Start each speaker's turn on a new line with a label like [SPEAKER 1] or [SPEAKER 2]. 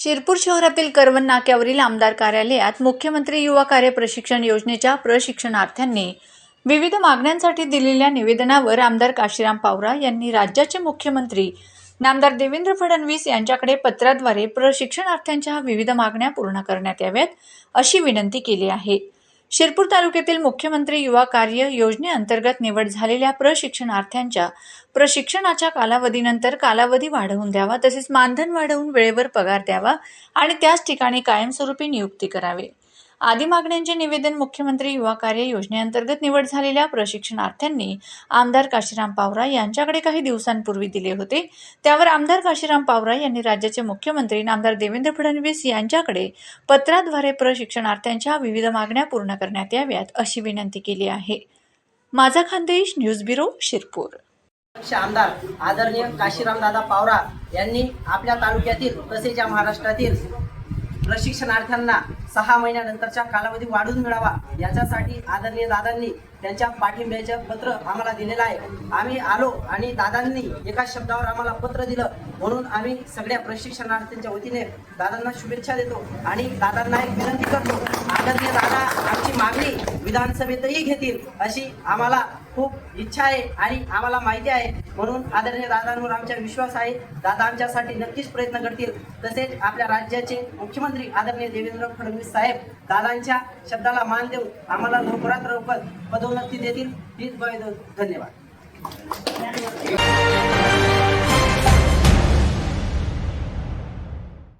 [SPEAKER 1] शिरपूर शहरातील करवन नाक्यावरील आमदार कार्यालयात मुख्यमंत्री युवा कार्य प्रशिक्षण योजनेच्या प्रशिक्षणार्थ्यांनी विविध मागण्यांसाठी दिलेल्या निवेदनावर आमदार काशीराम पावरा यांनी राज्याचे मुख्यमंत्री नामदार देवेंद्र फडणवीस यांच्याकडे पत्राद्वारे प्रशिक्षणार्थ्यांच्या विविध मागण्या पूर्ण करण्यात याव्यात अशी विनंती केली आहे. शिरपूर तालुक्यातील मुख्यमंत्री युवा कार्य योजनेअंतर्गत निवड झालेल्या प्रशिक्षणार्थ्यांच्या प्रशिक्षणाच्या कालावधीनंतर कालावधी वाढवून द्यावा तसेच मानधन वाढवून वेळेवर पगार द्यावा आणि त्याच ठिकाणी कायमस्वरूपी नियुक्ती करावी. आदी मागण्यांचे निवेदन मुख्यमंत्री युवा कार्य योजनेअंतर्गत निवड झालेल्या प्रशिक्षणार्थ्यांनी आमदार काशीराम पावरा यांच्याकडे काही दिवसांपूर्वी दिले होते. त्यावर आमदार काशीराम पावरा यांनी राज्याचे मुख्यमंत्री नामदार देवेंद्र फडणवीस यांच्याकडे पत्राद्वारे प्रशिक्षणार्थ्यांच्या विविध मागण्या पूर्ण करण्यात याव्यात अशी विनंती केली आहे. माझा खानदेश न्यूज ब्युरो शिरपूर.
[SPEAKER 2] आमदार आदरणीय काशीराम दादा पावरा यांनी आपल्या तालुक्यातील तसेच या महाराष्ट्रातील प्रशिक्षणार्थ्यांना सहा महिन्यानंतरच्या कालावधी वाढून मिळावा याच्यासाठी आदरणीय दादांनी त्यांच्या पाठिंब्याचं पत्र आम्हाला दिलेलं आहे. आम्ही आलो आणि दादांनी एका शब्दावर आम्हाला पत्र दिलं. म्हणून आम्ही सगळ्या प्रशिक्षणार्थींच्या वतीने दादांना शुभेच्छा देतो आणि दादांना एक विनंती करतो आदरणीय दादा आमची मागणी विधानसभेतही घेतील अशी आम्हाला खूप इच्छा आहे आणि आम्हाला माहिती आहे. म्हणून आदरणीय दादांवर आमचा विश्वास आहे. दादा आमच्यासाठी नक्कीच प्रयत्न करतील. तसेच आपल्या राज्याचे मुख्यमंत्री आदरणीय देवेंद्र फडणवीस साहेब दादांच्या शब्दाला मान देऊन आम्हाला लवकरात लवकर पदोन्नती देतील. हीच ग्वाही धन्यवाद.